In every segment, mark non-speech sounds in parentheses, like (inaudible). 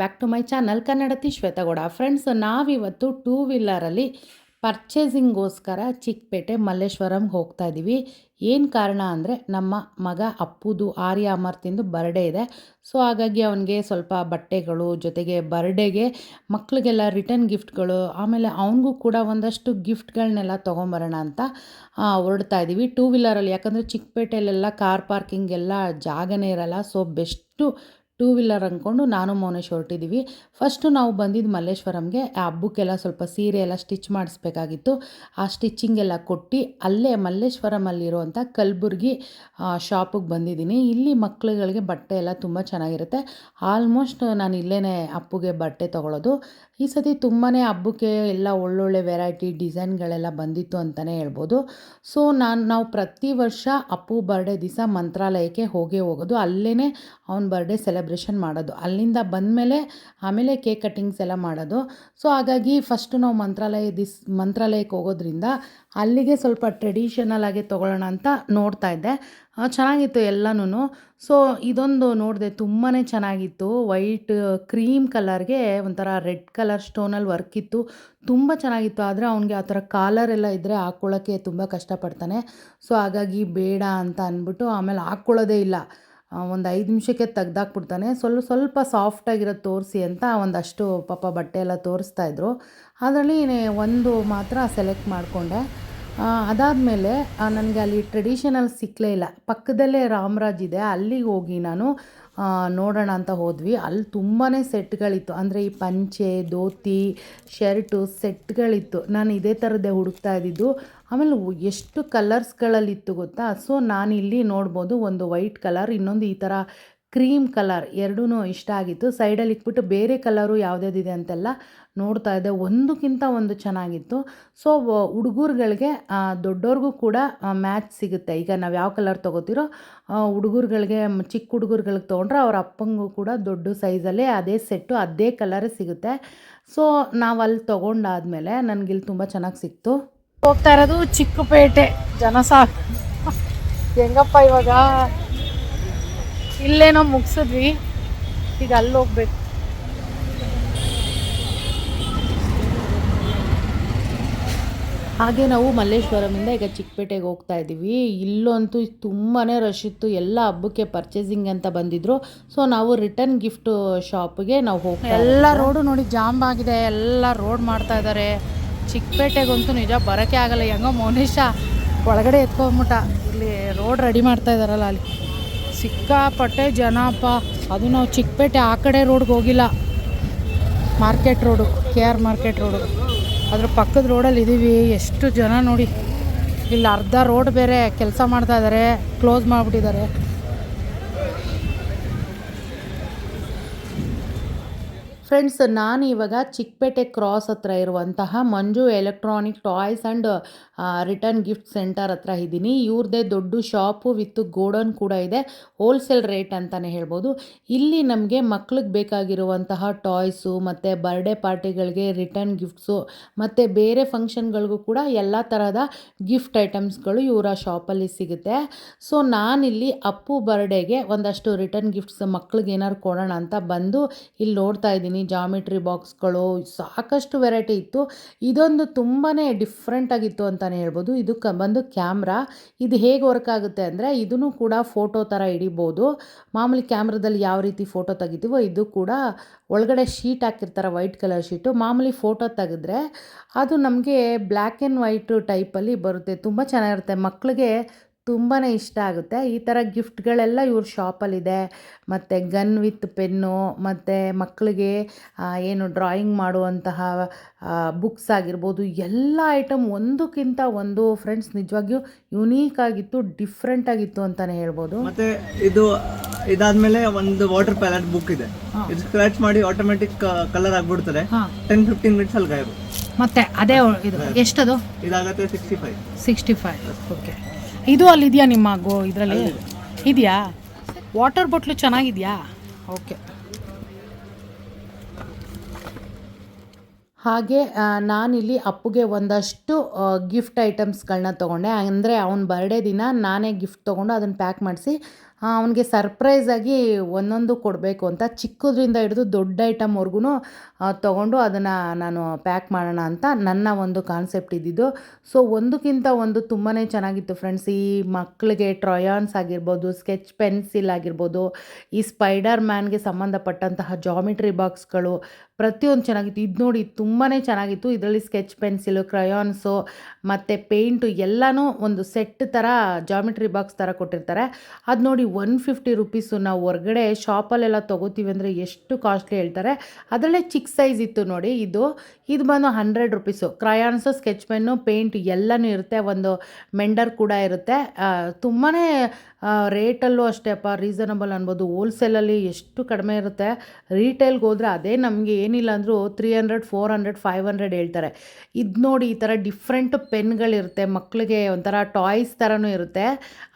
Back to my channel Kannadathi Shwetha Gowda. Friends ನಾವಿವತ್ತು two ವೀಲರಲ್ಲಿ ಪರ್ಚೇಸಿಂಗೋಸ್ಕರ ಚಿಕ್ಕಪೇಟೆ ಮಲ್ಲೇಶ್ವರಂಗೆ ಹೋಗ್ತಾ ಇದ್ದೀವಿ ಏನು ಕಾರಣ ಅಂದರೆ ನಮ್ಮ ಮಗ ಅಪ್ಪುದು ಆರ್ಯ ಅಮರ್ತಿಂದು ಬರ್ಡೇ ಇದೆ. ಸೊ ಹಾಗಾಗಿ ಅವನಿಗೆ ಸ್ವಲ್ಪ ಬಟ್ಟೆಗಳು, ಜೊತೆಗೆ ಬರ್ಡೇಗೆ ಮಕ್ಕಳಿಗೆಲ್ಲ ರಿಟರ್ನ್ ಗಿಫ್ಟ್ಗಳು ಆಮೇಲೆ ಅವನಿಗೂ ಕೂಡ ಒಂದಷ್ಟು ಗಿಫ್ಟ್ಗಳನ್ನೆಲ್ಲ ತೊಗೊಂಬರೋಣ ಅಂತ ಹೊರಡ್ತಾ ಇದ್ದೀವಿ ಟೂ ವೀಲರಲ್ಲಿ ಯಾಕಂದರೆ ಚಿಕ್ಕಪೇಟೆಯಲ್ಲೆಲ್ಲ ಕಾರ್ ಪಾರ್ಕಿಂಗ್ ಎಲ್ಲ ಜಾಗನೇ ಇರಲ್ಲ. ಸೊ ಬೆಸ್ಟು ಟೂ ವೀಲರ್ ಅಂದ್ಕೊಂಡು ನಾನು ಮೌನೇಶ್ ಹೊರಟಿದ್ದೀವಿ ಫಸ್ಟು ನಾವು ಬಂದಿದ್ದು ಮಲ್ಲೇಶ್ವರಂಗೆ ಆ ಹಬ್ಬಕ್ಕೆಲ್ಲ ಸ್ವಲ್ಪ ಸೀರೆ ಎಲ್ಲ ಸ್ಟಿಚ್ ಮಾಡಿಸ್ಬೇಕಾಗಿತ್ತು. ಆ ಸ್ಟಿಚ್ಚಿಂಗೆಲ್ಲ ಕೊಟ್ಟು ಅಲ್ಲೇ ಮಲ್ಲೇಶ್ವರಮಲ್ಲಿರುವಂಥ ಕಲಬುರ್ಗಿ ಶಾಪಿಗೆ ಬಂದಿದ್ದೀನಿ. ಇಲ್ಲಿ ಮಕ್ಕಳುಗಳಿಗೆ ಬಟ್ಟೆ ಎಲ್ಲ ತುಂಬ ಚೆನ್ನಾಗಿರುತ್ತೆ. ಆಲ್ಮೋಸ್ಟ್ ನಾನು ಇಲ್ಲೇ ಅಪ್ಪುಗೆ ಬಟ್ಟೆ ತೊಗೊಳೋದು. ಈ ಸತಿ ತುಂಬಾ ಹಬ್ಬಕ್ಕೆ ಎಲ್ಲ ಒಳ್ಳೊಳ್ಳೆ ವೆರೈಟಿ ಡಿಸೈನ್ಗಳೆಲ್ಲ ಬಂದಿತ್ತು ಅಂತಲೇ ಹೇಳ್ಬೋದು. ಸೊ ನಾನು, ನಾವು ಪ್ರತಿ ವರ್ಷ ಅಪ್ಪು ಬರ್ಡೇ ದಿವಸ ಮಂತ್ರಾಲಯಕ್ಕೆ ಹೋಗೇ ಹೋಗೋದು. ಅಲ್ಲೇ ಅವ್ನ ಬರ್ಡೇ ಸೆಲೆಬ್ರೇಷನ್ ಮಾಡೋದು. ಅಲ್ಲಿಂದ ಬಂದಮೇಲೆ ಆಮೇಲೆ ಕೇಕ್ ಕಟ್ಟಿಂಗ್ಸ್ ಎಲ್ಲ ಮಾಡೋದು. ಸೊ ಹಾಗಾಗಿ ಫಸ್ಟು ನಾವು ಮಂತ್ರಾಲಯ ದಿಸ್, ಮಂತ್ರಾಲಯಕ್ಕೆ ಹೋಗೋದ್ರಿಂದ ಅಲ್ಲಿಗೆ ಸ್ವಲ್ಪ ಟ್ರೆಡಿಷನಲ್ ಆಗಿ ತೊಗೊಳ್ಳೋಣ ಅಂತ ನೋಡ್ತಾ ಇದ್ದೆ. ಚೆನ್ನಾಗಿತ್ತು ಎಲ್ಲನೂ ಸೊ ಇದೊಂದು ನೋಡಿದೆ ತುಂಬಾ ಚೆನ್ನಾಗಿತ್ತು. ವೈಟ್ ಕ್ರೀಮ್ ಕಲರ್ಗೆ ಒಂಥರ ರೆಡ್ ಕಲರ್ ಸ್ಟೋನಲ್ಲಿ ವರ್ಕ್ ಇತ್ತು. ತುಂಬ ಚೆನ್ನಾಗಿತ್ತು. ಆದರೆ ಅವನಿಗೆ ಆ ಥರ ಕಾಲರ್ ಎಲ್ಲ ಇದ್ದರೆ ಹಾಕ್ಕೊಳ್ಳೋಕ್ಕೆ ತುಂಬ ಕಷ್ಟಪಡ್ತಾನೆ. ಸೊ ಹಾಗಾಗಿ ಬೇಡ ಅಂತ ಅಂದ್ಬಿಟ್ಟು ಆಮೇಲೆ ಹಾಕ್ಕೊಳ್ಳೋದೇ ಇಲ್ಲ. ಒಂದು ಐದು ನಿಮಿಷಕ್ಕೆ ತೆಗ್ದಾಕ್ಬಿಡ್ತಾನೆ. ಸ್ವಲ್ಪ ಸ್ವಲ್ಪ ಸಾಫ್ಟಾಗಿರೋದು ತೋರಿಸಿ ಅಂತ ಒಂದಷ್ಟು ಪಾಪ ಬಟ್ಟೆ ಎಲ್ಲ ತೋರಿಸ್ತಾ ಇದ್ರು. ಅದರಲ್ಲಿ ಒಂದು ಮಾತ್ರ ಸೆಲೆಕ್ಟ್ ಮಾಡಿಕೊಂಡೆ. ಅದಾದಮೇಲೆ ನನಗೆ ಅಲ್ಲಿ ಟ್ರೆಡಿಷನಲ್ ಸಿಕ್ಕಲೇ ಇಲ್ಲ. ಪಕ್ಕದಲ್ಲೇ ರಾಮರಾಜ್ ಇದೆ. ಅಲ್ಲಿಗೆ ಹೋಗಿ ನಾನು ನೋಡೋಣ ಅಂತ ಹೋದ್ವಿ. ಅಲ್ಲಿ ತುಂಬಾ ಸೆಟ್ಗಳಿತ್ತು. ಅಂದರೆ ಈ ಪಂಚೆ, ಧೋತಿ, ಶರ್ಟು ಸೆಟ್ಗಳಿತ್ತು. ನಾನು ಇದೇ ಥರದ್ದೇ ಹುಡುಕ್ತಾ ಇದ್ದಿದ್ದು. ಆಮೇಲೆ ಎಷ್ಟು ಕಲರ್ಸ್ಗಳಲ್ಲಿತ್ತು ಗೊತ್ತಾ? ಸೊ ನಾನು ಇಲ್ಲಿ ನೋಡ್ಬೋದು ಒಂದು ವೈಟ್ ಕಲರ್ ಇನ್ನೊಂದು ಈ ಥರ ಕ್ರೀಮ್ ಕಲರ್ ಎರಡೂ ಇಷ್ಟ ಆಗಿತ್ತು. ಸೈಡಲ್ಲಿ ಇಟ್ಬಿಟ್ಟು ಬೇರೆ ಕಲರು ಯಾವುದ್ಯಾವ್ದಿದೆ ಅಂತೆಲ್ಲ ನೋಡ್ತಾ ಇದ್ದೆ. ಒಂದಕ್ಕಿಂತ ಒಂದು ಚೆನ್ನಾಗಿತ್ತು. ಸೊ ಹುಡುಗರುಗಳಿಗೆ ದೊಡ್ಡವ್ರಿಗೂ ಕೂಡ ಮ್ಯಾಚ್ ಸಿಗುತ್ತೆ. ಈಗ ನಾವು ಯಾವ ಕಲರ್ ತೊಗೋತಿರೋ ಹುಡುಗರುಗಳಿಗೆ ಚಿಕ್ಕ ಹುಡುಗರುಗಳಿಗೆ ತೊಗೊಂಡ್ರೆ ಅವ್ರ ಅಪ್ಪಂಗೂ ಕೂಡ ದೊಡ್ಡ ಸೈಜಲ್ಲೇ ಅದೇ ಸೆಟ್ಟು, ಅದೇ ಕಲರೇ ಸಿಗುತ್ತೆ. ಸೊ ನಾವು ಅಲ್ಲಿ ತೊಗೊಂಡಾದ್ಮೇಲೆ ನನಗಿಲ್ಲಿ ತುಂಬ ಚೆನ್ನಾಗಿ ಸಿಕ್ತು. ಹೋಗ್ತಾ ಇರೋದು ಚಿಕ್ಕಪೇಟೆ. ಜನ ಸಾಕ್. (laughs) ಹೆಂಗಪ್ಪ ಇವಾಗ? ಇಲ್ಲೇನೋ ಮುಗಿಸಿದ್ವಿ. ಈಗ ಅಲ್ಲಿ ಹೋಗ್ಬೇಕು. ಹಾಗೆ ನಾವು ಮಲ್ಲೇಶ್ವರಮಿಂದ ಈಗ ಚಿಕ್ಕಪೇಟೆಗೆ ಹೋಗ್ತಾ ಇದ್ದೀವಿ. ಇಲ್ಲಂತೂ ತುಂಬಾ ರಶ್ ಇತ್ತು. ಎಲ್ಲ ಹಬ್ಬಕ್ಕೆ ಪರ್ಚೇಸಿಂಗ್ ಅಂತ ಬಂದಿದ್ರು. ಸೊ ನಾವು ರಿಟರ್ನ್ ಗಿಫ್ಟ್ ಶಾಪ್ಗೆ ನಾವು ಹೋಗ್ತಾ ಎಲ್ಲ ರೋಡು ನೋಡಿ ಜಾಮ್ ಆಗಿದೆ. ಎಲ್ಲ ರೋಡ್ ಮಾಡ್ತಾ ಇದ್ದಾರೆ. ಚಿಕ್ಕಪೇಟೆಗಂತೂ ನಿಜ ಬರೋಕ್ಕೆ ಆಗಲ್ಲ. ಹೆಂಗೋ ಮೌನೇಶ ಒಳಗಡೆ ಎತ್ಕೊಂಬಿಟ್ಟ ಇಲ್ಲಿ ರೋಡ್ ರೆಡಿ ಮಾಡ್ತಾ ಇದ್ದಾರಲ್ಲ ಅಲ್ಲಿ. ಸಿಕ್ಕಾಪಟ್ಟೆ ಜನಪ. ಅದು ನಾವು ಚಿಕ್ಕಪೇಟೆ ಆ ಕಡೆ ರೋಡ್ಗೆ ಹೋಗಿಲ್ಲ. Market road K R market road ಅದ್ರ ಪಕ್ಕದ ರೋಡಲ್ಲಿ ಇದ್ದೀವಿ ಎಷ್ಟು ಜನ ನೋಡಿ. ಇಲ್ಲಿ ಅರ್ಧ ರೋಡ್ ಬೇರೆ ಕೆಲಸ ಮಾಡ್ತಾ ಇದ್ದಾರೆ ಕ್ಲೋಸ್ ಮಾಡಿಬಿಟ್ಟಿದ್ದಾರೆ. ಫ್ರೆಂಡ್ಸ್ ನಾನು ಇವಾಗ ಚಿಕ್ಕಪೇಟೆ ಕ್ರಾಸ್ ಹತ್ರ ಇರುವಂತಹ Manju electronic toys and return gift centre ಹತ್ರ ಇದ್ದೀನಿ. ಇವ್ರದ್ದೇ ದೊಡ್ಡ ಶಾಪು ವಿತ್ ಗೋಡೌನ್ ಕೂಡ ಇದೆ. ಹೋಲ್ಸೇಲ್ ರೇಟ್ ಅಂತಲೇ ಹೇಳ್ಬೋದು. ಇಲ್ಲಿ ನಮಗೆ ಮಕ್ಳಿಗೆ ಬೇಕಾಗಿರುವಂತಹ ಟಾಯ್ಸು ಮತ್ತು ಬರ್ಡೇ ಪಾರ್ಟಿಗಳಿಗೆ ರಿಟರ್ನ್ ಗಿಫ್ಟ್ಸು ಮತ್ತು ಬೇರೆ ಫಂಕ್ಷನ್ಗಳಿಗೂ ಕೂಡ ಎಲ್ಲ ಥರದ ಗಿಫ್ಟ್ ಐಟಮ್ಸ್ಗಳು ಇವರ ಶಾಪಲ್ಲಿ ಸಿಗುತ್ತೆ. ಸೊ ನಾನಿಲ್ಲಿ ಅಪ್ಪು ಬರ್ಡೇಗೆ ಒಂದಷ್ಟು ರಿಟರ್ನ್ ಗಿಫ್ಟ್ಸ್ ಮಕ್ಳಿಗೆ ಏನಾದ್ರು ಕೊಡೋಣ ಅಂತ ಬಂದು ಇಲ್ಲಿ ನೋಡ್ತಾ ಇದ್ದೀನಿ. ಜಾಮಿಟ್ರಿ ಬಾಕ್ಸ್ಗಳು, ಸಾಕಷ್ಟು ವೆರೈಟಿ ಇತ್ತು. ಇದೊಂದು ತುಂಬಾ ಡಿಫ್ರೆಂಟ್ ಆಗಿತ್ತು ಅಂತಲೇ ಹೇಳ್ಬೋದು. ಇದು ಕ, ಬಂದು ಕ್ಯಾಮ್ರಾ. ಇದು ಹೇಗೆ ವರ್ಕ್ ಆಗುತ್ತೆ ಅಂದರೆ, ಇದನ್ನು ಕೂಡ ಫೋಟೋ ಥರ ಹಿಡಿಬೋದು. ಮಾಮೂಲಿ ಕ್ಯಾಮ್ರಾದಲ್ಲಿ ಯಾವ ರೀತಿ ಫೋಟೋ ತೆಗಿತೀವೋ, ಇದು ಕೂಡ ಒಳಗಡೆ ಶೀಟ್ ಹಾಕಿರ್ತಾರೆ, ವೈಟ್ ಕಲರ್ ಶೀಟು. ಮಾಮೂಲಿ ಫೋಟೋ ತೆಗೆದ್ರೆ, ಅದು ನಮಗೆ ಬ್ಲ್ಯಾಕ್ ಆ್ಯಂಡ್ ವೈಟು ಟೈಪಲ್ಲಿ ಬರುತ್ತೆ. ತುಂಬ ಚೆನ್ನಾಗಿರುತ್ತೆ. ಮಕ್ಕಳಿಗೆ ತುಂಬಾ ಇಷ್ಟ ಆಗುತ್ತೆ. ಈ ಥರ ಗಿಫ್ಟ್ಗಳೆಲ್ಲ ಇವ್ರ ಶಾಪಲ್ಲಿದೆ. ಮತ್ತು ಗನ್ ವಿತ್ ಪೆನ್ನು ಮತ್ತು ಮಕ್ಕಳಿಗೆ ಏನು ಡ್ರಾಯಿಂಗ್ ಮಾಡುವಂತಹ ಬುಕ್ಸ್ ಆಗಿರ್ಬೋದು ಎಲ್ಲ ಐಟಮ್ ಒಂದಕ್ಕಿಂತ ಒಂದು ಫ್ರೆಂಡ್ಸ್ ನಿಜವಾಗಿಯೂ ಯುನೀಕ್ ಆಗಿತ್ತು ಡಿಫ್ರೆಂಟ್ ಆಗಿತ್ತು ಅಂತಲೇ ಹೇಳ್ಬೋದು. ಮತ್ತೆ ಇದು ಇದಾದ್ಮೇಲೆ ಒಂದು ವಾಟರ್ ಪ್ಯಾಲೆಟ್ ಬುಕ್ ಇದೆ. ಇದು ಸ್ಕ್ರಾಚ್ ಮಾಡಿ ಆಟೋಮೆಟಿಕ್ ಕಲರ್ ಆಗ್ಬಿಡ್ತಾರೆ ಟೆನ್ ಫಿಫ್ಟೀನ್ ಮಿನಿಟ್ಸ್ ಅಲ್ಲಿ ಗಾಯಬ್. ಮತ್ತೆ ಅದೇ ಇದು ಎಷ್ಟದು? ಇದಾಗತ್ತೆ sixty five sixty five okay ಇದು ಅಲ್ಲಿದೆಯಾ ನಿಮ್ಮ ಗೋ ಇದರಲ್ಲಿ? ಇದೆಯಾ? ವಾಟರ್ ಬಾಟ್ಲು ಚೆನ್ನಾಗಿದೆಯಾ? ಓಕೆ. ಹಾಗೆ ನಾನಿಲ್ಲಿ ಅಪ್ಪುಗೆ ಒಂದಷ್ಟು ಗಿಫ್ಟ್ ಐಟಮ್ಸ್ಗಳನ್ನ ತೊಗೊಂಡೆ. ಅಂದರೆ ಅವ್ನ ಬರ್ಡೇ ದಿನ ನಾನೇ ಗಿಫ್ಟ್ ತೊಗೊಂಡು ಅದನ್ನು ಪ್ಯಾಕ್ ಮಾಡಿಸಿ ಅವನಿಗೆ ಸರ್ಪ್ರೈಸಾಗಿ ಒಂದೊಂದು ಕೊಡಬೇಕು ಅಂತ ಚಿಕ್ಕದ್ರಿಂದ ಹಿಡಿದು ದೊಡ್ಡ ಐಟಮ್ವರೆಗೂ ತೊಗೊಂಡು ಅದನ್ನು ನಾನು ಪ್ಯಾಕ್ ಮಾಡೋಣ ಅಂತ ನನ್ನ ಒಂದು ಕಾನ್ಸೆಪ್ಟ್ ಇದ್ದಿದ್ದು. ಸೊ ಒಂದಕ್ಕಿಂತ ಒಂದು ತುಂಬಾ ಚೆನ್ನಾಗಿತ್ತು ಫ್ರೆಂಡ್ಸ್ ಈ ಮಕ್ಕಳಿಗೆ ಟ್ರಯಾನ್ಸ್ ಆಗಿರ್ಬೋದು ಸ್ಕೆಚ್ ಪೆನ್ಸಿಲ್ ಆಗಿರ್ಬೋದು, ಈ ಸ್ಪೈಡರ್ ಮ್ಯಾನ್ಗೆ ಸಂಬಂಧಪಟ್ಟಂತಹ ಜಾಮಿಟ್ರಿ ಬಾಕ್ಸ್ಗಳು ಪ್ರತಿಯೊಂದು ಚೆನ್ನಾಗಿತ್ತು. ಇದು ನೋಡಿ ತುಂಬಾ ಚೆನ್ನಾಗಿತ್ತು. ಇದರಲ್ಲಿ ಸ್ಕೆಚ್ ಪೆನ್ಸಿಲು, ಕ್ರಯಾನ್ಸು, ಮತ್ತು ಪೇಂಟು ಎಲ್ಲನೂ ಒಂದು ಸೆಟ್ ಥರ ಜಾಮಿಟ್ರಿ ಬಾಕ್ಸ್ ಥರ ಕೊಟ್ಟಿರ್ತಾರೆ. ಅದು ನೋಡಿ ಒನ್ ಫಿಫ್ಟಿ ರುಪೀಸು ನಾವು ಹೊರಗಡೆ ಶಾಪಲ್ಲೆಲ್ಲ ತೊಗೋತೀವಿ ಅಂದರೆ ಎಷ್ಟು ಕಾಸ್ಟ್ಲಿ ಹೇಳ್ತಾರೆ. ಅದರಲ್ಲೇ ಚಿಕ್ಕ ಸೈಜ್ ಇತ್ತು ನೋಡಿ ಇದು. ಇದು ಬಂದು hundred rupees. Crayons, sketch pen, paint ಎಲ್ಲನೂ ಇರುತ್ತೆ. ಒಂದು ಮೆಂಡರ್ ಕೂಡ ಇರುತ್ತೆ. ತುಂಬಾ ರೇಟಲ್ಲೂ ಅಷ್ಟೇ ಅಪ್ಪ. ರೀಸನಬಲ್ ಅನ್ಬೋದು. ಹೋಲ್ಸೇಲಲ್ಲಿ ಎಷ್ಟು ಕಡಿಮೆ ಇರುತ್ತೆ. ರೀಟೇಲ್ಗೆ ಹೋದರೆ ಅದೇ ನಮಗೆ ಏನಿಲ್ಲ ಅಂದರೂ three hundred four hundred five hundred ಹೇಳ್ತಾರೆ. ಇದು ನೋಡಿ ಈ ಥರ ಡಿಫ್ರೆಂಟ್ ಪೆನ್ಗಳಿರುತ್ತೆ ಮಕ್ಕಳಿಗೆ ಒಂಥರ ಟಾಯ್ಸ್ ಥರನೂ ಇರುತ್ತೆ.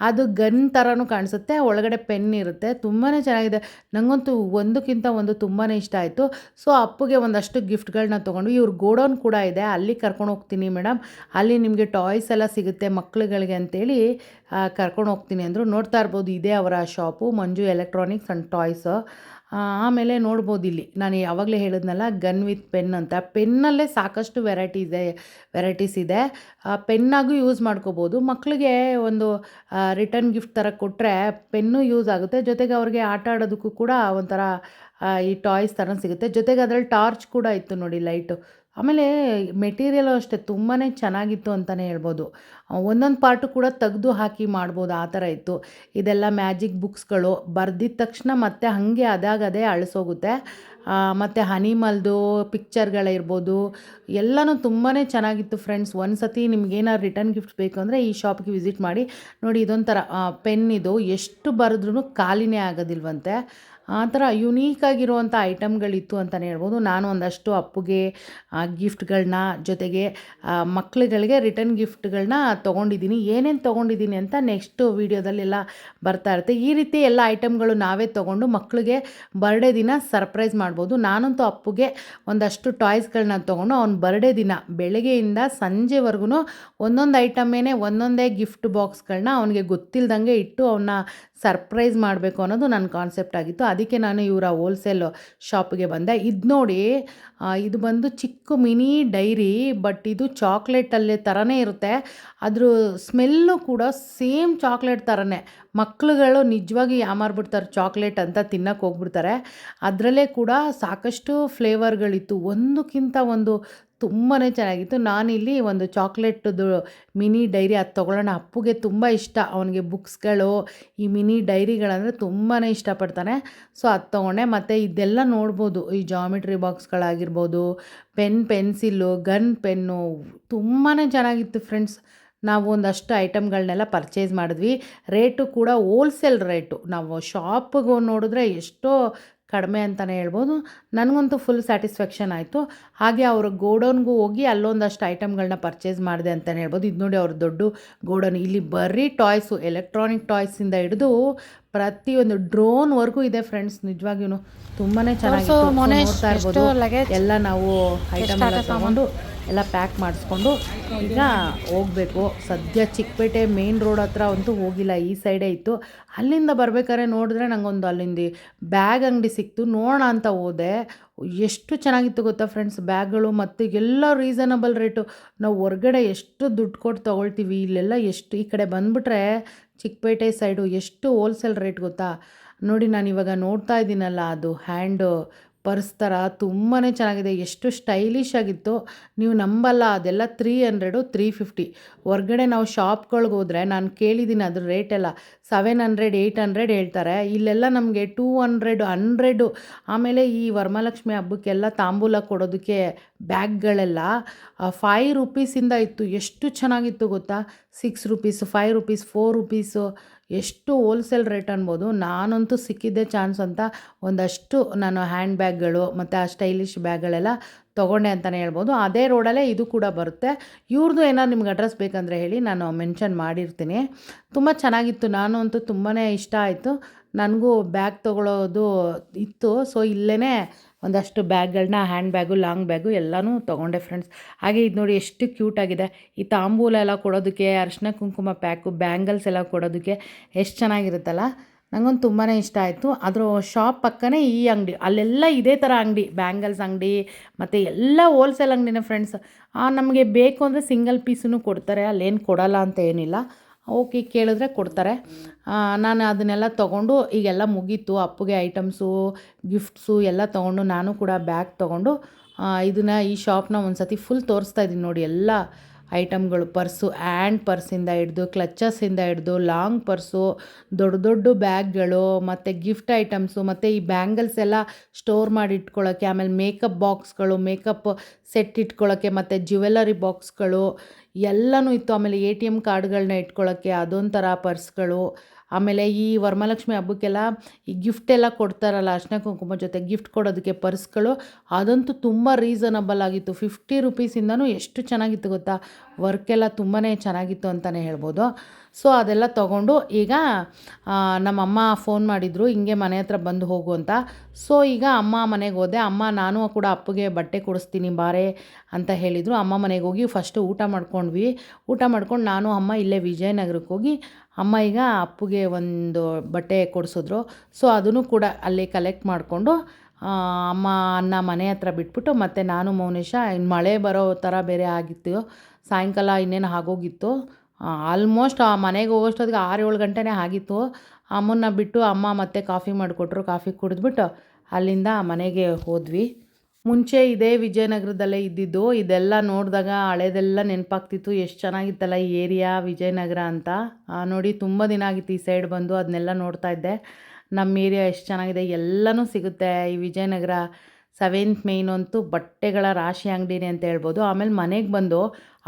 ಅದು ಗನ್ ಥರನೂ ಕಾಣಿಸುತ್ತೆ. ಒಳಗಡೆ ಪೆನ್ ಇರುತ್ತೆ. ತುಂಬಾ ಚೆನ್ನಾಗಿದೆ. ನನಗಂತೂ ಒಂದಕ್ಕಿಂತ ಒಂದು ತುಂಬಾ ಇಷ್ಟ ಆಯಿತು. ಸೊ ಅಪ್ಪಗೆ ಒಂದಷ್ಟು ಗಿಫ್ಟ್ಗಳನ್ನ ತೊಗೊಂಡು, ಇವ್ರ ಗೋಡೌನ್ ಕೂಡ ಇದೆ. ಅಲ್ಲಿ ಕರ್ಕೊಂಡು ಹೋಗ್ತೀನಿ ಮೇಡಮ್ ಅಲ್ಲಿ ನಿಮಗೆ ಟಾಯ್ಸ್ ಎಲ್ಲ ಸಿಗುತ್ತೆ ಮಕ್ಕಳುಗಳಿಗೆ ಅಂತೇಳಿ ಕರ್ಕೊಂಡು ಹೋಗ್ತೀನಿ ಅಂದರು ನೋಡ್ತಾ ಇರ್ಬೋದು. ಇದೇ ಅವರ shop Manju electronics and toys ಆಮೇಲೆ ನೋಡ್ಬೋದು ಇಲ್ಲಿ. ನಾನು ಯಾವಾಗಲೇ ಹೇಳಿದ್ನಲ್ಲ ಗನ್ ವಿತ್ ಪೆನ್ ಅಂತ. ಪೆನ್ನಲ್ಲೇ ಸಾಕಷ್ಟು ವೆರೈಟಿ ಇದೆ ವೆರೈಟೀಸ್ ಇದೆ. ಪೆನ್ನಾಗೂ ಯೂಸ್ ಮಾಡ್ಕೋಬೋದು. ಮಕ್ಕಳಿಗೆ ಒಂದು ರಿಟರ್ನ್ ಗಿಫ್ಟ್ ಥರ ಕೊಟ್ಟರೆ ಪೆನ್ನು ಯೂಸ್ ಆಗುತ್ತೆ. ಜೊತೆಗೆ ಅವ್ರಿಗೆ ಆಟ ಆಡೋದಕ್ಕೂ ಕೂಡ ಒಂಥರ ಈ ಟಾಯ್ಸ್ ಥರ ಸಿಗುತ್ತೆ. ಜೊತೆಗೆ ಅದರಲ್ಲಿ ಟಾರ್ಚ್ ಕೂಡ ಇತ್ತು ನೋಡಿ ಲೈಟು ಆಮೇಲೆ ಮೆಟೀರಿಯಲು ಅಷ್ಟೇ ತುಂಬಾ ಚೆನ್ನಾಗಿತ್ತು ಅಂತಲೇ ಹೇಳ್ಬೋದು. ಒಂದೊಂದು ಪಾರ್ಟು ಕೂಡ ತೆಗೆದು ಹಾಕಿ ಮಾಡ್ಬೋದು, ಆ ಥರ ಇತ್ತು. ಇದೆಲ್ಲ ಮ್ಯಾಜಿಕ್ ಬುಕ್ಸ್ಗಳು ಬರೆದಿದ್ದ ತಕ್ಷಣ ಮತ್ತೆ ಹಾಗೆ ಅದಾಗದೇ ಅಳಿಸೋಗುತ್ತೆ. ಮತ್ತು ಹನಿಮಲ್ದು ಪಿಕ್ಚರ್ಗಳಿರ್ಬೋದು ಎಲ್ಲನೂ ತುಂಬಾ ಚೆನ್ನಾಗಿತ್ತು ಫ್ರೆಂಡ್ಸ್ ಒಂದು ಸತಿ ನಿಮ್ಗೇನಾದ್ರು ರಿಟರ್ನ್ ಗಿಫ್ಟ್ ಬೇಕು ಅಂದರೆ ಈ ಶಾಪ್ಗೆ ವಿಸಿಟ್ ಮಾಡಿ, ನೋಡಿ ಇದೊಂಥರ ಪೆನ್ ಇದು, ಎಷ್ಟು ಬರೆದ್ರೂ ಖಾಲಿನೇ ಆಗೋದಿಲ್ವಂತೆ. ಆ ಥರ ಯುನೀಕಾಗಿರುವಂಥ ಐಟಮ್ಗಳಿತ್ತು ಅಂತಲೇ ಹೇಳ್ಬೋದು. ನಾನು ಒಂದಷ್ಟು ಅಪ್ಪುಗೆ ಗಿಫ್ಟ್ಗಳನ್ನ ಜೊತೆಗೆ ಮಕ್ಕಳುಗಳಿಗೆ ರಿಟರ್ನ್ ಗಿಫ್ಟ್ಗಳನ್ನ ತೊಗೊಂಡಿದ್ದೀನಿ. ಏನೇನು ತೊಗೊಂಡಿದ್ದೀನಿ ಅಂತ ನೆಕ್ಸ್ಟ್ ವೀಡಿಯೋದಲ್ಲೆಲ್ಲ ಬರ್ತಾ ಇರುತ್ತೆ. ಈ ರೀತಿ ಎಲ್ಲ ಐಟಮ್ಗಳು ನಾವೇ ತೊಗೊಂಡು ಮಕ್ಕಳಿಗೆ ಬರ್ಡೇ ದಿನ ಸರ್ಪ್ರೈಸ್ ಮಾಡ್ಬೋದು. ನಾನಂತೂ ಅಪ್ಪುಗೆ ಒಂದಷ್ಟು ಟಾಯ್ಸ್ಗಳನ್ನ ತೊಗೊಂಡು ಅವ್ನ ಬರ್ಡೇ ದಿನ ಬೆಳಗ್ಗೆಯಿಂದ ಸಂಜೆವರೆಗೂ ಒಂದೊಂದು ಐಟಮೇನೆ ಒಂದೊಂದೇ ಗಿಫ್ಟ್ ಬಾಕ್ಸ್ಗಳನ್ನ ಅವನಿಗೆ ಗೊತ್ತಿಲ್ಲದಂಗೆ ಇಟ್ಟು ಅವನ್ನ ಸರ್ಪ್ರೈಸ್ ಮಾಡಬೇಕು ಅನ್ನೋದು ನನ್ನ ಕಾನ್ಸೆಪ್ಟ್ ಆಗಿತ್ತು. ಅದಕ್ಕೆ ನಾನು ಇವರ ಹೋಲ್ಸೇಲ್ ಶಾಪ್ಗೆ ಬಂದೆ. ಇದು ನೋಡಿ ಇದು ಬಂದು ಚಿಕ್ಕ ಮಿನಿ ಡೈರಿ, ಬಟ್ ಇದು ಚಾಕ್ಲೇಟಲ್ಲೇ ಥರನೇ ಇರುತ್ತೆ. ಅದ್ರ ಸ್ಮೆಲ್ಲು ಕೂಡ ಸೇಮ್ ಚಾಕ್ಲೇಟ್ ಥರನೇ ಮಕ್ಳುಗಳು ನಿಜವಾಗಿ ಯಾಮಾರ್ಬಿಡ್ತಾರೆ ಚಾಕ್ಲೇಟ್ ಅಂತ ತಿನ್ನಕ್ಕೆ ಹೋಗ್ಬಿಡ್ತಾರೆ. ಅದರಲ್ಲೇ ಕೂಡ ಸಾಕಷ್ಟು ಫ್ಲೇವರ್ಗಳಿತ್ತು ಒಂದಕ್ಕಿಂತ ಒಂದು ತುಂಬಾ ಚೆನ್ನಾಗಿತ್ತು. ನಾನಿಲ್ಲಿ ಒಂದು ಚಾಕ್ಲೇಟ್ದು ಮಿನಿ ಡೈರಿ ಅದು ತೊಗೊಳ್ಳೋಣ. ಅಪ್ಪುಗೆ ತುಂಬ ಇಷ್ಟ. ಅವನಿಗೆ ಬುಕ್ಸ್ಗಳು, ಈ ಮಿನಿ ಡೈರಿಗಳಂದರೆ ತುಂಬಾ ಇಷ್ಟಪಡ್ತಾನೆ. ಸೊ, ಅದು ತೊಗೊಂಡೆ. ಮತ್ತು ಇದೆಲ್ಲ ನೋಡ್ಬೋದು. ಈ ಜಾಮಿಟ್ರಿ ಬಾಕ್ಸ್ಗಳಾಗಿರ್ಬೋದು, ಪೆನ್, ಪೆನ್ಸಿಲ್ಲು, ಗನ್, ಪೆನ್ನು ತುಂಬಾ ಚೆನ್ನಾಗಿತ್ತು ಫ್ರೆಂಡ್ಸ್. ನಾವು ಒಂದಷ್ಟು ಐಟಮ್ಗಳನ್ನೆಲ್ಲ ಪರ್ಚೇಸ್ ಮಾಡಿದ್ವಿ. ರೇಟು ಕೂಡ ಹೋಲ್ಸೇಲ್ ರೇಟು. ನಾವು ಶಾಪ್ಗೆ ನೋಡಿದ್ರೆ ಎಷ್ಟೋ ಕಡಿಮೆ ಅಂತಲೇ ಹೇಳ್ಬೋದು. ನನಗಂತೂ ಫುಲ್ ಸ್ಯಾಟಿಸ್ಫ್ಯಾಕ್ಷನ್ ಆಯಿತು. ಹಾಗೆ ಅವ್ರ ಗೋಡೌನ್ಗೂ ಹೋಗಿ ಅಲ್ಲೊಂದಷ್ಟು ಐಟಮ್ಗಳನ್ನ ಪರ್ಚೇಸ್ ಮಾಡಿದೆ ಅಂತಲೇ ಹೇಳ್ಬೋದು. ಇದು ನೋಡಿ ಅವ್ರ ದೊಡ್ಡ ಗೋಡೌನ್. ಇಲ್ಲಿ ಬರೀ ಟಾಯ್ಸು ಎಲೆಕ್ಟ್ರಾನಿಕ್ ಟಾಯ್ಸಿಂದ ಹಿಡಿದು ಪ್ರತಿಯೊಂದು ಡ್ರೋನ್ವರೆಗೂ ಇದೆ ಫ್ರೆಂಡ್ಸ್ ನಿಜವಾಗಿಯೂ ತುಂಬಾ ಚೆನ್ನಾಗಿ ಎಲ್ಲ ನಾವು ಐಟಮ್ ಎಲ್ಲ ತಗೊಂಡು ಎಲ್ಲ ಪ್ಯಾಕ್ ಮಾಡಿಸ್ಕೊಂಡು ಈಗ ಹೋಗಬೇಕು. ಸದ್ಯ ಚಿಕ್ಕಪೇಟೆ ಮೇನ್ ರೋಡ್ ಹತ್ರ ಅಂತೂ ಹೋಗಿಲ್ಲ. ಈ ಸೈಡೇ ಇತ್ತು. ಅಲ್ಲಿಂದ ಬರ್ಬೇಕಾದ್ರೆ ನೋಡಿದ್ರೆ ನಂಗೊಂದು ಅಲ್ಲಿಂದ ಬ್ಯಾಗ್ ಅಂಗಡಿ ಸಿಕ್ತು, ನೋಡೋಣ ಅಂತ ಹೋದೆ. ಎಷ್ಟು ಚೆನ್ನಾಗಿತ್ತು ಗೊತ್ತಾ ಫ್ರೆಂಡ್ಸ್, ಬ್ಯಾಗ್ಗಳು ಮತ್ತು ಎಲ್ಲ ರೀಸನಬಲ್ ರೇಟು. ನಾವು ಹೊರ್ಗಡೆ ಎಷ್ಟು ದುಡ್ಡು ಕೊಟ್ಟು ತೊಗೊಳ್ತೀವಿ, ಇಲ್ಲೆಲ್ಲ ಎಷ್ಟು, ಈ ಕಡೆ ಬಂದುಬಿಟ್ರೆ ಚಿಕ್ಕಪೇಟೆ ಸೈಡು ಎಷ್ಟು ಹೋಲ್ಸೇಲ್ ರೇಟ್ ಗೊತ್ತಾ. ನೋಡಿ ನಾನು ಇವಾಗ ನೋಡ್ತಾ ಇದ್ದೀನಲ್ಲ, ಅದು ಹ್ಯಾಂಡ್ ಪರ್ಸ್ ಥರ ತುಂಬಾ ಚೆನ್ನಾಗಿದೆ, ಎಷ್ಟು ಸ್ಟೈಲಿಶ್ ಆಗಿತ್ತು, ನೀವು ನಂಬಲ್ಲ, ಅದೆಲ್ಲ ತ್ರೀ ಹಂಡ್ರೆಡು ತ್ರೀ ಫಿಫ್ಟಿ ಹೊರ್ಗಡೆ ನಾವು ಶಾಪ್ಗಳ್ಗೆ ಹೋದರೆ ನಾನು ಕೇಳಿದ್ದೀನಿ ಅದ್ರ ರೇಟ್ ಎಲ್ಲ. ಸೆವೆನ್ ಹಂಡ್ರೆಡ್ ಏಯ್ಟ್ ಹಂಡ್ರೆಡ್ ಹೇಳ್ತಾರೆ. ಇಲ್ಲೆಲ್ಲ ನಮಗೆ ಟೂ ಹಂಡ್ರೆಡ್ ಹಂಡ್ರೆಡು ಆಮೇಲೆ ಈ ವರಮಹಾಲಕ್ಷ್ಮಿ ಹಬ್ಬಕ್ಕೆಲ್ಲ ತಾಂಬೂಲ ಕೊಡೋದಕ್ಕೆ ಬ್ಯಾಗ್ಗಳೆಲ್ಲ ಫೈ ರುಪೀಸಿಂದ ಇತ್ತು. ಎಷ್ಟು ಚೆನ್ನಾಗಿತ್ತು ಗೊತ್ತಾ? Six rupees five rupees four rupees ಎಷ್ಟು ಹೋಲ್ಸೇಲ್ ರೇಟ್ ಅನ್ಬೋದು, ನಾನಂತೂ ಸಿಕ್ಕಿದ್ದೆ ಚಾನ್ಸ್ ಅಂತ ಒಂದಷ್ಟು ನಾನು ಹ್ಯಾಂಡ್ ಬ್ಯಾಗ್ಗಳು ಮತ್ತು ಆ ಸ್ಟೈಲಿಶ್ ಬ್ಯಾಗ್ಗಳೆಲ್ಲ ತೊಗೊಂಡೆ ಅಂತಲೇ ಹೇಳ್ಬೋದು. ಅದೇ ರೋಡಲ್ಲೇ ಇದು ಕೂಡ ಬರುತ್ತೆ. ಇವ್ರದ್ದು ಏನಾದ್ರು ನಿಮ್ಗೆ ಅಡ್ರೆಸ್ ಬೇಕಂದರೆ ಹೇಳಿ ನಾನು ಮೆನ್ಷನ್ ಮಾಡಿರ್ತೀನಿ. ತುಂಬ ಚೆನ್ನಾಗಿತ್ತು. ನಾನು ಅಂತೂ ತುಂಬಾ ಇಷ್ಟ ಆಯಿತು. ನನಗೂ ಬ್ಯಾಗ್ ತೊಗೊಳೋದು ಇತ್ತು. ಸೊ ಇಲ್ಲೇ ಒಂದಷ್ಟು ಬ್ಯಾಗ್ಗಳನ್ನ ಹ್ಯಾಂಡ್ ಬ್ಯಾಗು, ಲಾಂಗ್ ಬ್ಯಾಗು ಎಲ್ಲನೂ ತೊಗೊಂಡೆ ಫ್ರೆಂಡ್ಸ್. ಹಾಗೆ ಇದು ನೋಡಿ ಎಷ್ಟು ಕ್ಯೂಟಾಗಿದೆ ಈ ತಾಂಬೂಲ ಎಲ್ಲ ಕೊಡೋದಕ್ಕೆ, ಅರಿಶಿನ ಕುಂಕುಮ ಪ್ಯಾಕು, ಬ್ಯಾಂಗಲ್ಸ್ ಎಲ್ಲ ಕೊಡೋದಕ್ಕೆ ಎಷ್ಟು ಚೆನ್ನಾಗಿರುತ್ತಲ್ಲ? ನನಗೊಂದು ತುಂಬಾ ಇಷ್ಟ ಆಯಿತು. ಅದರ ಶಾಪ್ ಪಕ್ಕನೇ ಈ ಅಂಗಡಿ, ಅಲ್ಲೆಲ್ಲ ಇದೇ ಥರ ಅಂಗಡಿ, ಬ್ಯಾಂಗಲ್ಸ್ ಅಂಗಡಿ ಮತ್ತು ಎಲ್ಲ ಹೋಲ್ಸೇಲ್ ಅಂಗಡಿನೇ ಫ್ರೆಂಡ್ಸ್. ನಮಗೆ ಬೇಕು ಅಂದರೆ ಸಿಂಗಲ್ ಪೀಸೂ ಕೊಡ್ತಾರೆ, ಅಲ್ಲೇನು ಕೊಡಲ್ಲ ಅಂತ ಏನಿಲ್ಲ. ಓಕೆ ಕೇಳಿದ್ರೆ ಕೊಡ್ತಾರೆ. ನಾನು ಅದನ್ನೆಲ್ಲ ತೊಗೊಂಡು ಈಗೆಲ್ಲ ಮುಗೀತು. ಅಪ್ಪಗೆ ಐಟಮ್ಸು, ಗಿಫ್ಟ್ಸು ಎಲ್ಲ ತೊಗೊಂಡು ನಾನು ಕೂಡ ಬ್ಯಾಗ್ ತೊಗೊಂಡು ಇದನ್ನು ಈ ಶಾಪ್ನ ಒಂದು ಸತಿ ಫುಲ್ ತೋರಿಸ್ತಾ ಇದ್ದೀನಿ ನೋಡಿ ಎಲ್ಲ. ಐಟಮ್ಗಳು ಪರ್ಸು ಆ್ಯಂಡ್ ಪರ್ಸಿಂದ ಹಿಡ್ದು ಕ್ಲಚಸ್ಸಿಂದ ಹಿಡ್ದು, ಲಾಂಗ್ ಪರ್ಸು, ದೊಡ್ಡ ದೊಡ್ಡ ಬ್ಯಾಗ್ಗಳು, ಮತ್ತು ಗಿಫ್ಟ್ ಐಟಮ್ಸು, ಮತ್ತು ಈ ಬ್ಯಾಂಗಲ್ಸ್ ಎಲ್ಲ ಸ್ಟೋರ್ ಮಾಡಿ ಇಟ್ಕೊಳ್ಳೋಕ್ಕೆ ಆಮೇಲೆ ಮೇಕಪ್ ಬಾಕ್ಸ್ಗಳು, ಮೇಕಪ್ ಸೆಟ್ ಇಟ್ಕೊಳ್ಳೋಕ್ಕೆ ಮತ್ತು ಜ್ಯುವೆಲ್ಲರಿ ಬಾಕ್ಸ್ಗಳು, ಎಲ್ಲನೂ ಇತ್ತು. ಆಮೇಲೆ ಎ ಟಿ ಎಂ ಕಾರ್ಡ್ಗಳನ್ನ ಇಟ್ಕೊಳ್ಳೋಕ್ಕೆ ಅದೊಂಥರ ಪರ್ಸ್ಗಳು. ಆಮೇಲೆ ಈ ವರಮಹಾಲಕ್ಷ್ಮಿ ಹಬ್ಬಕ್ಕೆಲ್ಲ ಈ ಗಿಫ್ಟ್ ಎಲ್ಲ ಕೊಡ್ತಾರಲ್ಲ ಅರ್ಶಿನ ಕುಂಕುಮ ಜೊತೆ ಗಿಫ್ಟ್ ಕೊಡೋದಕ್ಕೆ ಪರ್ಸ್ಗಳು, ಅದಂತೂ ತುಂಬ ರೀಸನಬಲ್ ಆಗಿತ್ತು. ಫಿಫ್ಟಿ ರುಪೀಸಿಂದನೂ ಎಷ್ಟು ಚೆನ್ನಾಗಿತ್ತು ಗೊತ್ತಾ? ವರ್ಕೆಲ್ಲ ತುಂಬಾ ಚೆನ್ನಾಗಿತ್ತು ಅಂತಲೇ ಹೇಳ್ಬೋದು. ಸೊ ಅದೆಲ್ಲ ತೊಗೊಂಡು ಈಗ ನಮ್ಮಮ್ಮ ಫೋನ್ ಮಾಡಿದರು, ಹಿಂಗೆ ಮನೆ ಹತ್ರ ಬಂದು ಹೋಗು ಅಂತ. ಸೊ ಈಗ ಅಮ್ಮ ಮನೆಗೆ ಹೋದೆ. ಅಮ್ಮ, ನಾನು ಕೂಡ ಅಪ್ಪಗೆ ಬಟ್ಟೆ ಕೊಡಿಸ್ತೀನಿ ಬಾರೆ ಅಂತ ಹೇಳಿದರು. ಅಮ್ಮ ಮನೆಗೆ ಹೋಗಿ ಫಸ್ಟು ಊಟ ಮಾಡ್ಕೊಂಡ್ವಿ. ಊಟ ಮಾಡ್ಕೊಂಡು ನಾನು, ಅಮ್ಮ ಇಲ್ಲೇ ವಿಜಯನಗರಕ್ಕೆ ಹೋಗಿ ಅಮ್ಮ ಈಗ ಅಪ್ಪಗೆ ಒಂದು ಬಟ್ಟೆ ಕೊಡಿಸಿದ್ರು. ಸೊ ಅದನ್ನು ಕೂಡ ಅಲ್ಲಿ ಕಲೆಕ್ಟ್ ಮಾಡಿಕೊಂಡು ಅಮ್ಮ ಅನ್ನ ಮನೆ ಹತ್ರ ಬಿಟ್ಬಿಟ್ಟು ಮತ್ತು ನಾನು ಮೌನೇಶ ಇನ್ನು ಮಳೆ ಬರೋ ಥರ ಬೇರೆ ಆಗಿತ್ತು. ಸಾಯಂಕಾಲ ಇನ್ನೇನು ಆಗೋಗಿತ್ತು. ಆಲ್ಮೋಸ್ಟ್ ಆ ಮನೆಗೆ ಹೋಗೋಷ್ಟೊತ್ತಿಗೆ ಆರು ಏಳು ಗಂಟೆನೇ ಆಗಿತ್ತು. ಅಮ್ಮನ್ನ ಬಿಟ್ಟು ಅಮ್ಮ ಮತ್ತೆ ಕಾಫಿ ಮಾಡಿಕೊಟ್ರು. ಕಾಫಿ ಕುಡಿದ್ಬಿಟ್ಟು ಅಲ್ಲಿಂದ ಮನೆಗೆ ಹೋದ್ವಿ. ಮುಂಚೆ ಇದೇ ವಿಜಯನಗರದಲ್ಲೇ ಇದ್ದಿದ್ದು, ಇದೆಲ್ಲ ನೋಡಿದಾಗ ಹಳೆದೆಲ್ಲ ನೆನಪಾಗ್ತಿತ್ತು. ಎಷ್ಟು ಚೆನ್ನಾಗಿತ್ತಲ್ಲ ಈ ಏರಿಯಾ ವಿಜಯನಗರ ಅಂತ. ನೋಡಿ ತುಂಬ ದಿನ ಆಗಿತ್ತು ಈ ಸೈಡ್ ಬಂದು ಅದನ್ನೆಲ್ಲ ನೋಡ್ತಾ ಇದ್ದೆ. ನಮ್ಮ ಏರಿಯಾ ಎಷ್ಟು ಚೆನ್ನಾಗಿದೆ, ಎಲ್ಲನೂ ಸಿಗುತ್ತೆ. ಈ ವಿಜಯನಗರ ಸೆವೆಂತ್ ಮೇಯ್ನ್ ಅಂತೂ ಬಟ್ಟೆಗಳ ರಾಶಿ ಅಂಗಡಿನೇ ಅಂತ ಹೇಳ್ಬೋದು. ಆಮೇಲೆ ಮನೆಗೆ ಬಂದು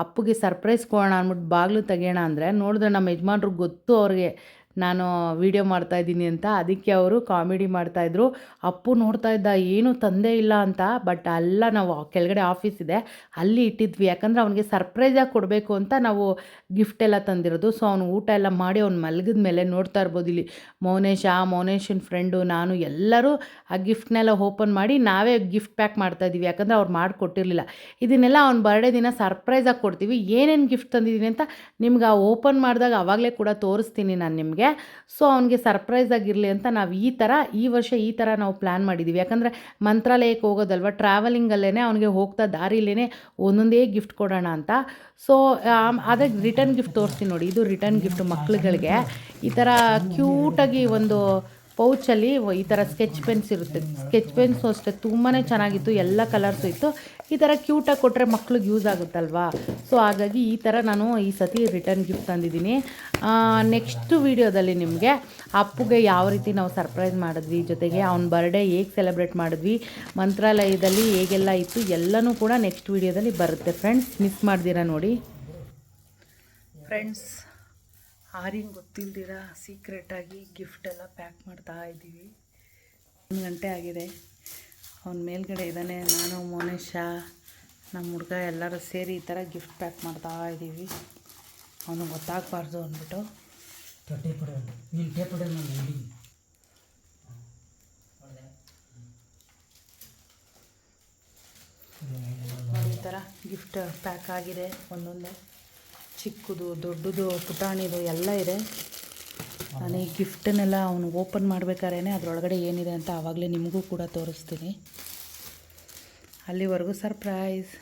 ಅಪ್ಪಗೆ ಸರ್ಪ್ರೈಸ್ ಕೊಡೋಣ ಅಂದ್ಬಿಟ್ಟು ಬಾಗಿಲು ತೆಗಿಯೋಣ ಅಂದರೆ ನೋಡಿದ್ರೆ ನಮ್ಮ ಯಜಮಾನ್ರಿಗೆ ಗೊತ್ತು ಅವ್ರಿಗೆ ನಾನು ವಿಡಿಯೋ ಮಾಡ್ತಾಯಿದ್ದೀನಿ ಅಂತ ಅದಕ್ಕೆ ಅವರು ಕಾಮಿಡಿ ಮಾಡ್ತಾಯಿದ್ರು ಅಪ್ಪು ನೋಡ್ತಾ ಇದ್ದ, ಏನು ತಂದೆ ಇಲ್ಲ ಅಂತ, ಬಟ್ ಅಲ್ಲ ನಾವು ಕೆಳಗಡೆ ಆಫೀಸ್ ಇದೆ, ಅಲ್ಲಿ ಇಟ್ಟಿದ್ವಿ. ಯಾಕಂದರೆ ಅವನಿಗೆ ಸರ್ಪ್ರೈಸಾಗಿ ಕೊಡಬೇಕು ಅಂತ ನಾವು ಗಿಫ್ಟ್ ಎಲ್ಲ ತಂದಿರೋದು. ಸೊ ಅವನು ಊಟ ಎಲ್ಲ ಮಾಡಿ ಅವ್ನು ಮಲಗಿದ ಮೇಲೆ ನೋಡ್ತಾ ಇರ್ಬೋದು ಇಲ್ಲಿ. ಮೌನೇಶ, ಮೌನೇಶನ ಫ್ರೆಂಡು ನಾನು ಎಲ್ಲರೂ ಆ ಗಿಫ್ಟ್ನೆಲ್ಲ ಓಪನ್ ಮಾಡಿ ನಾವೇ ಗಿಫ್ಟ್ ಪ್ಯಾಕ್ ಮಾಡ್ತಾ ಇದ್ದೀವಿ. ಯಾಕಂದರೆ ಅವ್ರು ಮಾಡಿಕೊಟ್ಟಿರಲಿಲ್ಲ. ಇದನ್ನೆಲ್ಲ ಅವ್ನ ಬರ್ಡೇ ದಿನ ಸರ್ಪ್ರೈಸಾಗಿ ಕೊಡ್ತೀವಿ. ಏನೇನು ಗಿಫ್ಟ್ ತಂದಿದ್ದೀನಿ ಅಂತ ನಿಮ್ಗೆ ಆ ಓಪನ್ ಮಾಡಿದಾಗ ಅವಾಗಲೇ ಕೂಡ ತೋರಿಸ್ತೀನಿ ನಾನು ನಿಮಗೆ. ಸೊ ಅವನಿಗೆ ಸರ್ಪ್ರೈಸ್ ಆಗಿರಲಿ ಅಂತ ನಾವು ಈ ಥರ ಈ ವರ್ಷ ಈ ಥರ ನಾವು ಪ್ಲ್ಯಾನ್ ಮಾಡಿದ್ದೀವಿ ಯಾಕಂದರೆ ಮಂತ್ರಾಲಯಕ್ಕೆ ಹೋಗೋದಲ್ವ ಟ್ರಾವೆಲಿಂಗಲ್ಲೇ ಅವನಿಗೆ ಹೋಗ್ತಾ ದಾರಿಲೇ ಒಂದೊಂದೇ ಗಿಫ್ಟ್ ಕೊಡೋಣ ಅಂತ. ಸೊ ಅದಕ್ಕೆ ರಿಟರ್ನ್ ಗಿಫ್ಟ್ ತೋರಿಸ್ತೀನಿ ನೋಡಿ. ಇದು ರಿಟರ್ನ್ ಗಿಫ್ಟ್ ಮಕ್ಳುಗಳಿಗೆ. ಈ ಥರ ಕ್ಯೂಟಾಗಿ ಒಂದು ಪೌಚಲ್ಲಿ ಈ ಥರ ಸ್ಕೆಚ್ ಪೆನ್ಸ್ ಇರುತ್ತೆ. ಸ್ಕೆಚ್ ಪೆನ್ಸು ಅಷ್ಟೇ ತುಂಬಾ ಚೆನ್ನಾಗಿತ್ತು, ಎಲ್ಲ ಕಲರ್ಸು ಇತ್ತು. ಈ ಥರ ಕ್ಯೂಟಾಗಿ ಕೊಟ್ಟರೆ ಮಕ್ಳಿಗೆ ಯೂಸ್ ಆಗುತ್ತಲ್ವಾ? ಸೊ ಹಾಗಾಗಿ ಈ ಥರ ನಾನು ಈ ಸತಿ ರಿಟರ್ನ್ ಗಿಫ್ಟ್ ತಂದಿದ್ದೀನಿ. ನೆಕ್ಸ್ಟ್ ವೀಡಿಯೋದಲ್ಲಿ ನಿಮಗೆ ಅಪ್ಪುಗೆ ಯಾವ ರೀತಿ ನಾವು ಸರ್ಪ್ರೈಸ್ ಮಾಡಿದ್ವಿ, ಜೊತೆಗೆ ಅವ್ನ ಬರ್ಡೇ ಹೇಗೆ ಸೆಲೆಬ್ರೇಟ್ ಮಾಡಿದ್ವಿ, ಮಂತ್ರಾಲಯದಲ್ಲಿ ಹೇಗೆಲ್ಲ ಇತ್ತು, ಎಲ್ಲನೂ ಕೂಡ ನೆಕ್ಸ್ಟ್ ವೀಡಿಯೋದಲ್ಲಿ ಬರುತ್ತೆ. ಫ್ರೆಂಡ್ಸ್ ಮಿಸ್ ಮಾಡ್ದಿರ ನೋಡಿ? ಫ್ರೆಂಡ್ಸ್ ಆರ್ಯಂಗೆ ಗೊತ್ತಿಲ್ದಿರ ಸೀಕ್ರೆಟಾಗಿ ಗಿಫ್ಟ್ ಎಲ್ಲ ಪ್ಯಾಕ್ ಮಾಡ್ತಾ ಇದ್ದೀವಿ. ಒಂದು ಗಂಟೆ ಆಗಿದೆ. ಅವನ ಮೇಲ್ಗಡೆ ಇದ್ದಾನೆ. ನಾನು ಮೋನೇಶ ನಮ್ಮ ಹುಡುಗ ಎಲ್ಲರೂ ಸೇರಿ ಈ ಥರ ಗಿಫ್ಟ್ ಪ್ಯಾಕ್ ಮಾಡ್ತಾ ಇದ್ದೀವಿ. ಅವನು ಗೊತ್ತಾಗಬಾರ್ದು ಅಂದ್ಬಿಟ್ಟು. ನೋಡಿ ಈ ಥರ ಗಿಫ್ಟ್ ಪ್ಯಾಕ್ ಆಗಿದೆ ಒಂದೊಂದೇ. ಚಿಕ್ಕದು, ದೊಡ್ಡದು, ಪುಟಾಣಿದು ಎಲ್ಲ ಇದೆ. ನಾನು ಈ ಗಿಫ್ಟನ್ನೆಲ್ಲ ಅವನು ಓಪನ್ ಮಾಡ್ಬೇಕಾದ್ರೆ ಅದರೊಳಗಡೆ ಏನಿದೆ ಅಂತ ಆವಾಗಲೇ ನಿಮಗೂ ಕೂಡ ತೋರಿಸ್ತೀನಿ. ಅಲ್ಲಿವರೆಗೂ ಸರ್ಪ್ರೈಸ್.